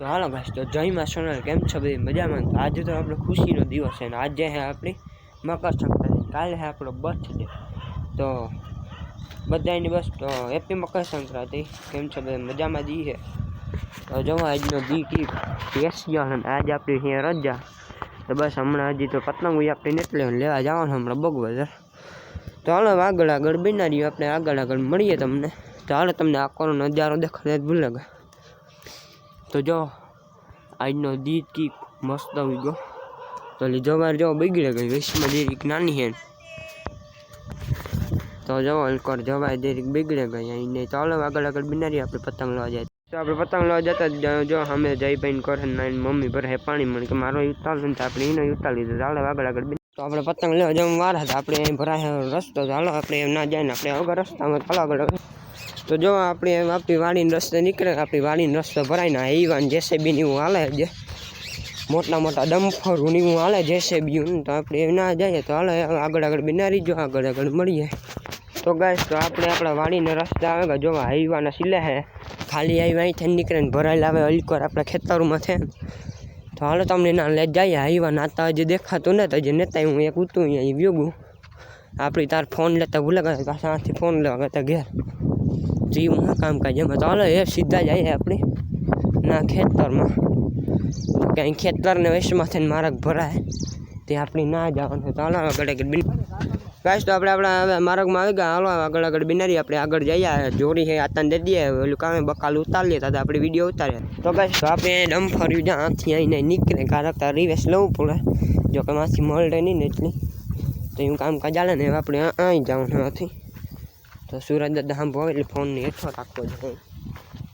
તો હાલો ગાઈસ તો જય માં સોનલ કેમ છો બધી મજામાં તો આજે તો આપણો ખુશીનો દિવસ છે ને આજે હે આપણી મકર સંક્રાંતિ કાલે હે આપણો બર્થડે તો બધાની બસ તો હેપી મકર સંક્રાંતિ કેમ છો બધા મજામાં જી છે તો જો આજનો દી કી બેસ્યો અને આજે આપણી અહીંયા રજા તો બસ હમણાં હજી તો પતંગ આપણે નીકળે લેવા જવાનું હમણાં બગવદર તો હાલો આગળ આગળ બનાવીએ આપણે આગળ આગળ મળીએ તમને તો હાલો તમને આખો નજારો દેખાડે જ ભૂલે ગયા તો જો આજનો દીદ કી મસ્ત આવી ગયો તો લીધો વાર જો બગડે ગઈ વૈશમાં દેરીક નાની હે તો જો અલકોર જવાય દેરીક બગડે ગઈ અહીં તો હાલો આગળ આગળ બિનારી આપણે પતંગ લેવા જાય તો આપણે પતંગ લેવા જતા જ જો અમે જયભાઈ કરે ને એની મમ્મી ભરે પાણી મળી કે મારો ઉતાર ને તો આપણે એનો ઉતાર લીધો તો હાલો આગળ આગળ બિન- તો આપણે પતંગ લેવા જવા વાર હતા આપણે અહીં ભરાય રસ્તો તો હાલો આપણે એમ ના જાય ને આપણે આગળ રસ્તામાં ચાલો આગળ આગળ તો જો આપણે એમ આપણી વાડીને રસ્તે નીકળે આપણી વાડીનો રસ્તો ભરાય ને ઈવાન જેસેબીની હું હાલે જે મોટા મોટા ડમ્ફરું હું હાલે જેસેબી તો આપણે ના જઈએ તો હાલે આગળ આગળ બિનારી જો આગળ આગળ મળીએ. તો ગાય તો આપણે આપણા વાડીને રસ્તા આવે જો હાઈવાના સિલે હે, ખાલી હાઈવા અહીંથી નીકળે ને ભરાયેલા આવે અલકોર આપણા ખેતરોમાં છે તો હાલો તમને ના લે જઈએ હાઈવા નાતા હજી દેખાતું ને તો હજી નેતા હું એક ઉતું અહીંયા વ્યોગું. આપણી તાર ફોન લેતા ભૂલે ગયા, પાછા ફોન લેવા ગયા ઘેર. તો એ કામ કાજ. એમાં ચાલો એ સીધા જઈએ આપણે. ના, ખેતરમાં. ક્યાંય ખેતરને વેસ્ટમાંથી માર્ગ ભરાય. તે આપણી ના જવાનું હાલો આગળ આગળ બિન કાશ તો આપણે આપણા હવે માર્ગમાં આવી ગયા. હાલો આગળ આગળ બિનારી આપણે આગળ જઈએ. જોરી છે, આતાને દે દઈએ. ઓલું કામે બકાલ ઉતારીએ. તો આપણે વીડિયો ઉતારીએ. તો કાશ તો આપણે ડમ્ફર્યું જ્યાં આથી આવીને નીકળે કારણ કે રિવેસ લેવું પડે. જો માથી મળે નહીં ને એટલી. તો એવું કામ કાજ ચાલે ને આપણે અહીં જવાનું નથી તો સુરત દાદા આમ ભોગ એટલે ફોનની હેઠો રાખવો જોઈએ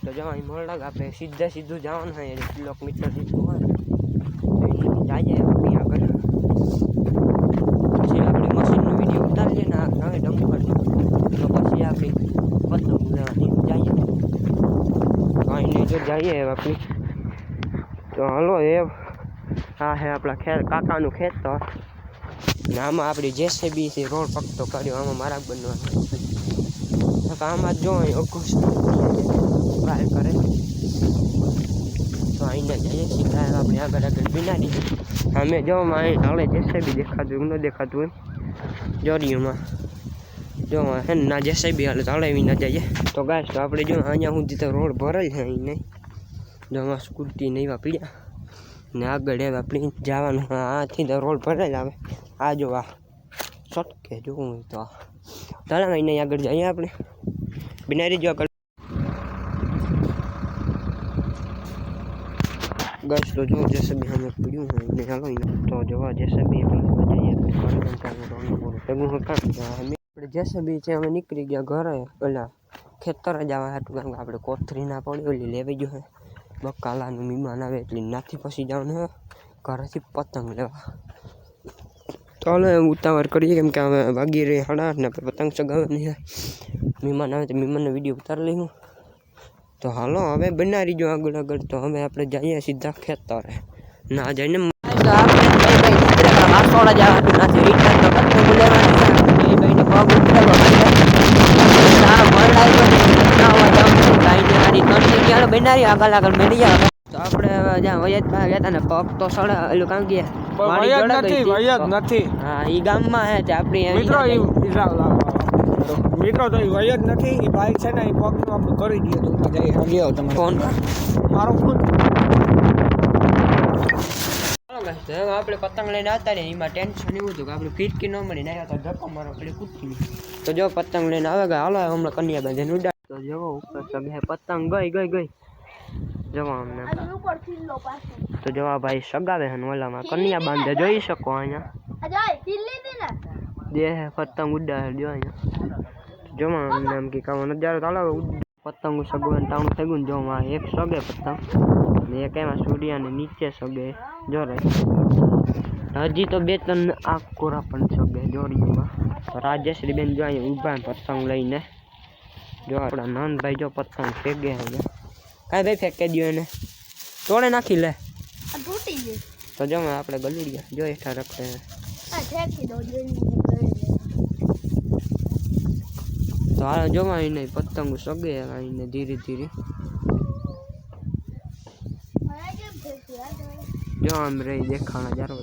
તો જો અહીં મળ લાગે આપણે સીધે સીધું જવાનું હોય એટલે કિલોમીટર જેટલું હોય તો અહીં જઈએ આપણી આગળ પછી આપણે મશીનનો વિડીયો ઉતારીએ ને આ હવે ડમ્પરનો તો પછી આપણી પતંગ લેવાની જઈએ તો અહીંને જો જઈએ આપણી તો હાલો એ આ હે આપણા ખેર કાકાનું ખેતર ને આમાં આપણી જેસીબી થી રોડ પકતો કર્યો આમાં મારા બનવાનો તો આમાં જો ઓગસ્ટ બહાર કરે તો અહીંને જઈએ સીધા આપણે આગળ આગળ બિનારી અમે જો અહીં હાલે જેસીબી દેખાતું ન દેખાતું એમ જોડીઓમાં જો હે ના ના જેસીબી હાલે હાલે ના જઈએ તો ગાય તો આપણે જો અહીંયા સુધી તો રોડ ભરેલ છે અહીં નહીં જો આમાં સ્કૂટી ને એવા પીડ્યા ને આગળ એવા આપણે જવાનું આથી તો રોડ ભરેલ આવે આ જો આ સટકે જો હું તો. તારા અહીંયા આગળ જઈએ આપણે. બિનારી જો આગળ ગસ તો જો જેસબી અમે પડ્યું હોય ને, હાલો તો જોવા જેસબી આપણે જઈએ. ભેગું અમે આપણે જેસબી છે, અમે નીકળી ગયા ઘરે પેલા ખેતર જ આવવા હતું આપણે કોથરી ના પડી ઓલી લેવી જોઈએ બકાલાનું મીમાન આવે એટલે નાથી પછી જવાનું ઘરેથી પતંગ લેવા. ચાલો ઉતાવળ કરીએ કેમ કે હવે વાગી રહી હણા ને આપણે પતંગ ચગાવવાની મહેમાન આવે તો મહેમાનનો વીડિયો ઉતારી લઈશું તો હાલો હવે બનાવી જો આગળ આગળ તો હવે આપણે જઈએ સીધા ખેતરે ના જઈને વાસોડા જવાનું નથી રિટર્ન તો પતંગ લેવાની એ ભાઈને પગ ઉઠાડો ના મળાયો ના હોય તો ગાઈને મારી કરતી આગળ આગળ મેળી જાવ તો આપણે જ્યાં વયત ગયા હતા ને પગ તો સડે એલું કામ ગયા વયત નથી ગઈ વય જ હતી. નથી. હા ઈ ગામમાં હે તે આપણી મિત્રો ઈ. મિત્રો. તો ઈ વય જ નથી ઈ બાઈક છે ને ઈ પગનું આપણે કરી દઈએ તો. જઈ લ્યો તમે ફોન મારો ફોન. આપણે પતંગ લઈને આવતા રહીએ એમાં ટેન્શન એવું હતું કે આપણે ફીટકી ન મળી ને આવ્યા તો ધક્કો મારો પેલી કૂદકી તો જો પતંગ લઈને આવે ગયા હાલો હમણાં કન્યા બાંધીને ઉડા તો જો ઉપર તમે પતંગ ગઈ ગઈ ગઈ. જવા અમને. તો જવા ભાઈ સગાવે હે ઓલામાં કન્યા બાંધે જોઈ શકો અહીંયા. દેહ પતંગ ઉડાડે જો અહીંયા. અમને એમ કે કામ નજારો ચાલો પતંગ સગવન ટાણું થઈ ગયું જોવા એક સગે પતંગ ને એક એમાં સૂર્યાને નીચે સગે. જો રે. હજી તો બે ત્રણ આ કોરા પણ સગે જોડીમાં. રાજેશ્રી બેન જો અહીંયા ઊભા પતંગ લઈને. જો આપણા નંદભાઈ જો પતંગ ફેંકે છે કાંઈ ભાઈ ફેંકી દો એને. તોડે નાખી લે. તૂટી ગઈ તો જો આપણે ગલુડિયા જો એઠા રખે. તો હાલ જોવા એને પતંગ સગે આઈને ધીરે ધીરે. જો આમ રહી દેખાણા જારો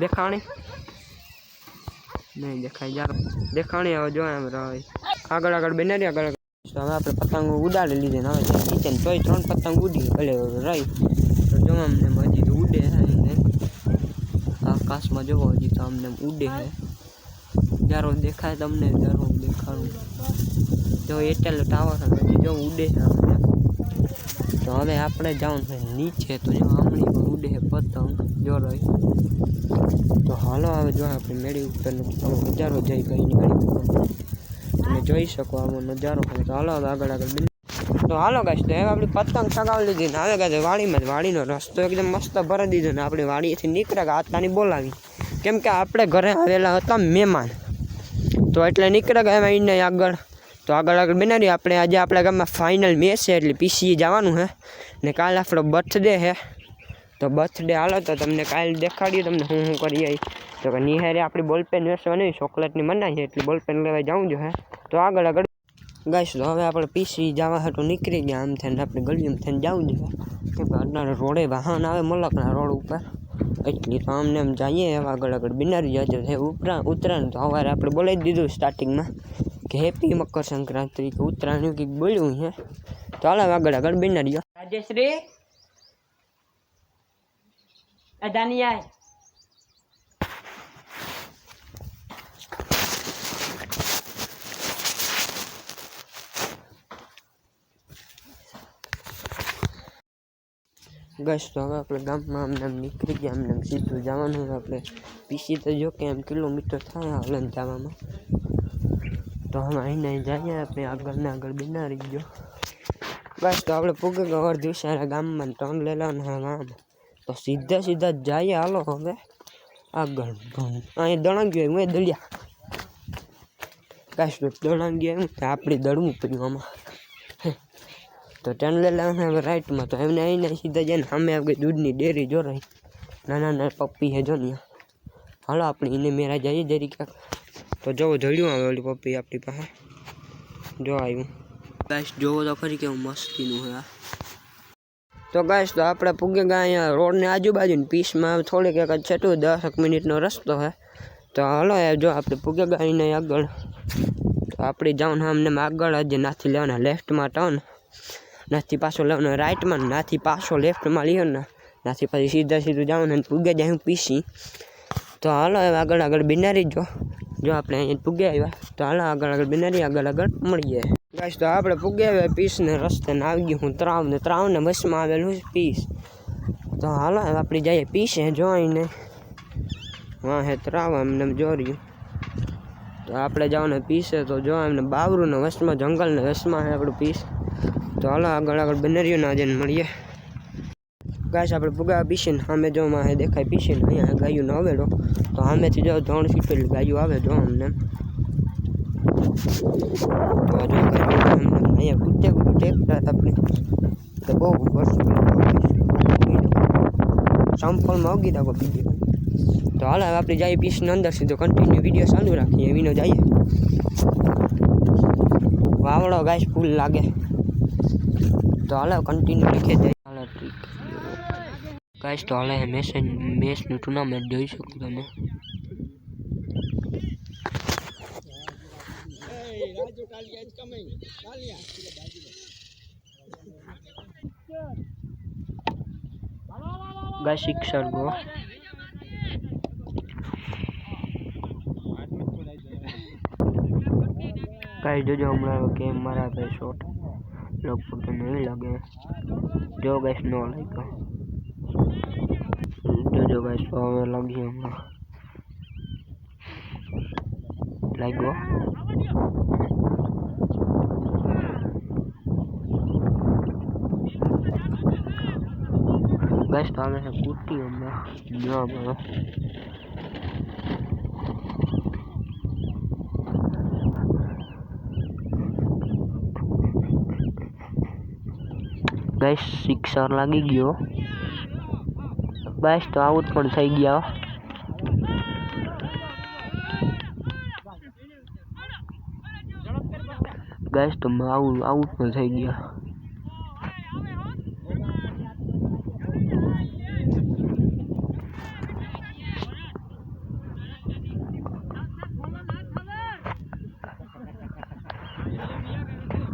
દેખાણી? નહીં દેખાય જારો દેખાણી હવે જો એમ રહી આગળ આગળ બેનારી આગળ આગળ તો હવે આપણે પતંગ ઉડાડી લીધી ને હવે ત્યાં નીચે ને તોય ત્રણ પતંગ ઉડી ભલે રહી તો જો અમને હજી તો ઉડે હે એને આકાશમાં જોવો હજી તો અમને ઉડે હે જારો દેખાય તમને જારો દેખાડું જો એરટેલ ટાવર છે હજી જો ઉડે છે અમને તો હવે આપણે જવાનું છે નીચે તો જો આમણી પણ ઉડે છે પતંગ જો રહી તો હાલો હવે જો આપણે મેળી ઉપરનો નજારો જઈ કઈ મેળી તમે જોઈ શકો આવો નજારો. તો હાલો હવે આગળ આગળ તો હાલો ગાઈશ તો હવે આપણી પતંગ સગાવી લીધી ને હવે ગાય વાડીમાં વાડીનો રસ્તો એકદમ મસ્ત ભરી દીધો ને આપણી વાડીએથી નીકળ્યા કે આતાની બોલાવી. કેમ કે આપણે ઘરે આવેલા હતા મહેમાન. તો એટલે નીકળ્યા ગયા એમાં એને આગળ. તો આગળ આગળ બનાવી આપણે આજે આપણા ગામમાં ફાઇનલ મેચ છે, એટલે પીસી જવાનું છે. ને કાલે આપણો બર્થડે છે. તો બર્થડે હાલો તો તમને કાલે દેખાડીએ તમને હું શું કરીએ ઈ. તો કે નિહારે આપણી બોલપેન વેચવાની ચોકલેટની બનાવી છે એટલે બોલપેન લેવા જવું જો હે તો આગળ આગળ ગાઈશ તો હવે આપણે પીસી જવા હાટું નીકળી ગયા આમ થઈને આપણે ગલીમાં થઈને જવું જોઈએ કેમ કે અત્યારે રોડે વાહન આવે મલકના રોડ ઉપર એટલી તો આમને એમ જઈએ એવા આગળ આગળ બિનારી જતો છે ઉપરા ઉત્તરાયણ તો સવારે આપણે બોલાવી દીધું સ્ટાર્ટિંગમાં કે હેપી મકર સંક્રાંતિ કે ઉત્તરાયણ એવું કંઈક બોલ્યું છે તો હાલ હવે આગળ આગળ બિનારી રાજેશ્રી અદાનિયા ગશ તો હવે આપણે ગામમાં આમને આમ નીકળી ગયા આમને આમ સીધું જવાનું છે આપણે પીસી તો જો કે એમ કિલોમીટર થાય હલન જવામાં તો હવે અહીં અહીં જઈએ આપણે આગળ ને આગળ બિનારી ગયો બસ તો આપણે પૂગે ગવર દિવસે ગામમાં ટર્ન લેલા ને હવે આમ તો સીધા સીધા જઈએ હાલો હવે. આગળ અહીં દણાંગ્યો ગયો એ દળિયા. કાશ એમ? કે આપણે દળવું પડ્યું આમાં. તો ટર્ન લેલા હવે રાઈટમાં તો એમને આવીને સીધા જઈને સામે આપણે દૂધની ડેરી જો રહી. નાના નાના પપ્પી હે જો ને હાલો, આપણે એને મેરા જઈએ જરી ક્યાંક. તો જવો જળ્યું આવે ઓલી પપ્પી આપણી પાસે. જો આવ્યું કાશ જોવો તો ખરી કેવું મસ્તીનું હોય આ. તો ગાઈસ તો આપણે પૂગે ગયા અહીંયા રોડની આજુબાજુ પીસમાં થોડીક એક જ છેટું દસક મિનિટનો રસ્તો છે તો હાલો એ જો આપણે પૂગે ગયા એને આગળ તો આપણે જાઉં અમને આગળ જ નાથી લેવાના લેફ્ટમાં ટર્ન નાથી પાછો લેવાનો રાઈટમાં નાથી પાછો લેફ્ટમાં લ્યો ને નાથી પછી સીધા સીધું જાઉં ને પૂગે જાય પીસી તો હાલો હવે આગળ આગળ બિનારી જો જો આપણે અહીંયા પૂગે આવ્યા તો હાલો આગળ આગળ બિનારી આગળ આગળ મળીએ ગાઈસ તો આપણે પૂગે આવ્યા પીસને રસ્તે ને આવી ગયું હું ત્રાવ ને ત્રાવ ને બસમાં આવેલું છે પીસ તો હાલો હવે આપણે જઈએ પીસે જોઈને હા હે ત્રાવ એમને જોર્યું તો આપણે જવાના પીસે તો જો એમને બાવરુંને વસમાં જંગલને વસમાં છે આપણું પીસ તો હાલો આગળ આગળ બનેરીઓને આજે મળીએ ગાય આપણે પુગા પીસીને સામે જો માં હે દેખાય પીસીને અહીંયા ગાયું નો આવેલો તો સામેથી જો ત્રણ સીટેલી ગાયું આવે જો અમને તો જો ગાયું અમને અહીંયા કૂદતે કૂદતે ટેકતા હતા આપણે તો બહુ વર્ષો સંપલમાં ઉગી દાખો બીજો તો હાલ હવે આપણે જઈએ પીસની અંદર સીધો કન્ટિન્યુ વિડીયો ચાલુ રાખીએ વિનો જઈએ વાવડો ગાય ફૂલ લાગે તો હાલો કન્ટિન્યુ લીખે જાય હાલો ઠીક ગાઈસ તો હાલે મેચ મેચનું ટુર્નામેન્ટ જોઈ શકો તમે ગાય શિક્ષણ ગો ગાઈસ જોજો હમણાં કે મારા પે શોટ લગભગ નહીં લાગે. જો ગેસ નો લાગ્યો. જોજો ગેસ હવે લાગી હમણાં. લાગ્યો? ગાઈસ તો આવે છે કુર્તી હમણાં જોવા મળે ગાઈસ સિક્સર લાગી ગયો બસ તો આઉટ પણ થઈ ગયા Guys, તો આવું આઉટ પણ થઈ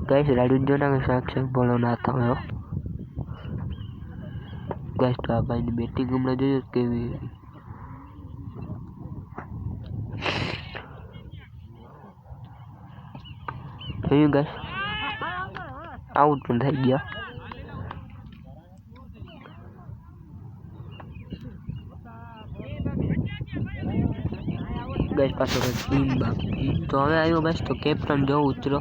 guys lalu dia nangis saksak bolong datang ya guys tuh apa ini? Betting gue mulai kewi જોયું ગેસ આઉટ પણ થઈ ગયા ગેસ પાછો કંઈક ટીમ બાકી તો હવે આવ્યો ગેસ તો કેપ્ટન જો ઉતરો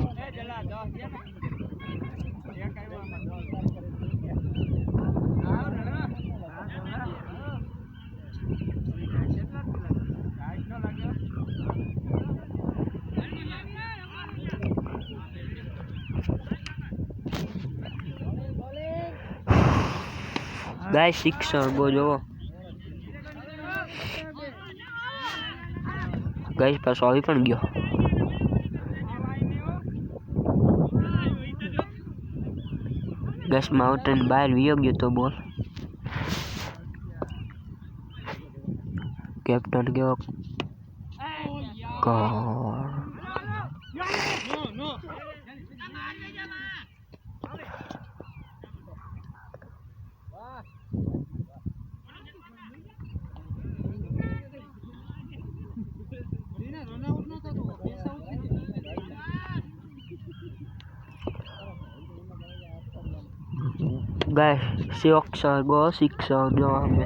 ગાય શિક્ષણ બો જોવો. ગાય પાછો આવી પણ ગયો. ગેસ માઉન્ટેન બહાર વિયો ગયો તો બોલ. કેપ્ટન કેવો? ગોળ ગાય શિક્ષણ ગો શિક્ષણ જો અમે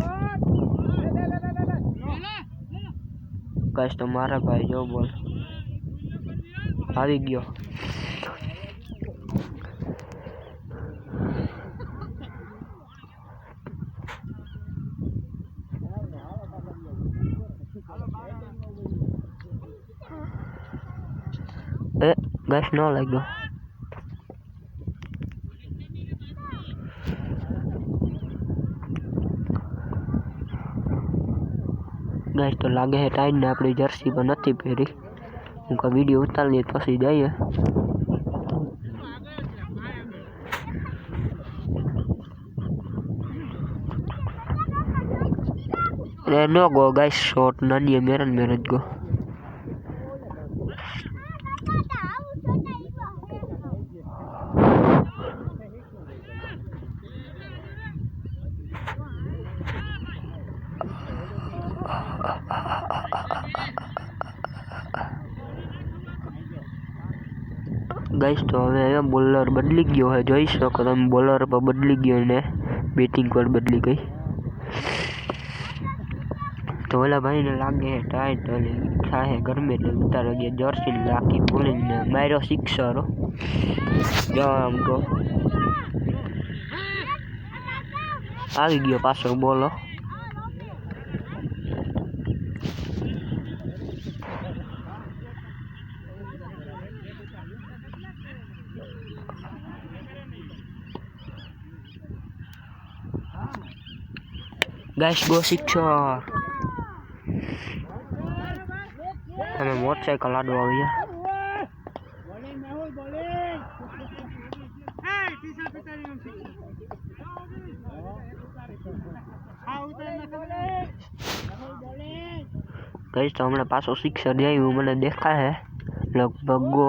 guys તો મારા ભાઈ જો બોલ આવી ગયો એ no ન લાગ્યો ગાઈસ તો લાગે છે ટાઈમ ને આપણી જર્સી પણ નથી પહેરી. હું કહું વીડિયો ઉતારી લઈએ પછી જઈએ. નો ગો, ગાઈસ શોટ નાની, મેરન, મેરેજ ગો. ગાઈસ, તો હવે બોલર બદલી ગયો હોય, જોઈ શકો તમે બોલર પર બદલી ગયો ને. બેટિંગ પર બદલી ગઈ. તો ઓલા ભાઈને લાગે ટાઈટ અને થાય ગરમે એટલે ઉતારો ગયા જર્સી રાખી બોલીને માર્યો સિક્સરો આમ કહો. આવી ગયો પાછો બોલો. ગાઈસ ગો શિક્ષક તમે મોટરસાયકલ આડો આવ્યા ગઈશ તો હમણાં પાછો શિક્ષક આવ્યું મને દેખાય છે લગભગ ગો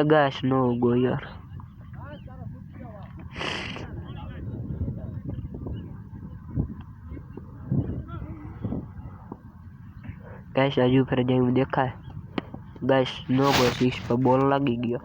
અગાશ નો ગો યાર ગાઈસ હજુ ફરે જેવું દેખાય ગાઈસ નો ગો સિક્સ પર બોલ લાગી ગયો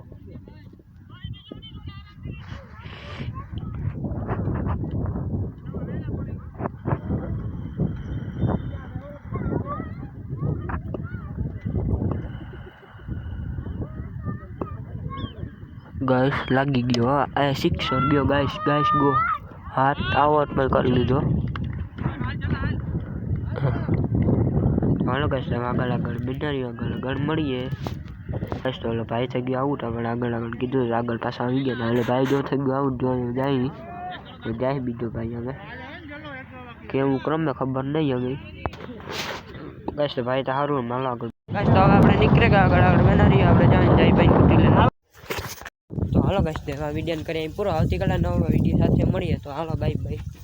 ગાઈસ લાગી ગયો હા આ સિક્સર ગયો ગાઈસ ગાઈસ ગો હાથ આવટ પર કરી લીધો હાલો ગાઈસ તમે આગળ આગળ બિનારી આગળ આગળ મળીએ બસ તો ઓલો ભાઈ થઈ ગયો આઉટ આપણે આગળ આગળ કીધું તો આગળ પાછા આવી ગયા એટલે ભાઈ જો થઈ ગયો આઉટ જોવાનું જાય તો જાય બીજો ભાઈ હવે કેવું ક્રમે ખબર નહીં હવે બસ તો ભાઈ તો સારું માલો આગળ બસ તો હવે આપણે નીકળે ગયા આગળ આગળ બનાવી આપણે જઈને જાય ભાઈ કુટી લઈને તો હાલો ગાઈસ દેવા વિડીયો કરીએ પૂરો આવતીકાલે નવા વિડીયો સાથે મળીએ તો હાલો બાય બાય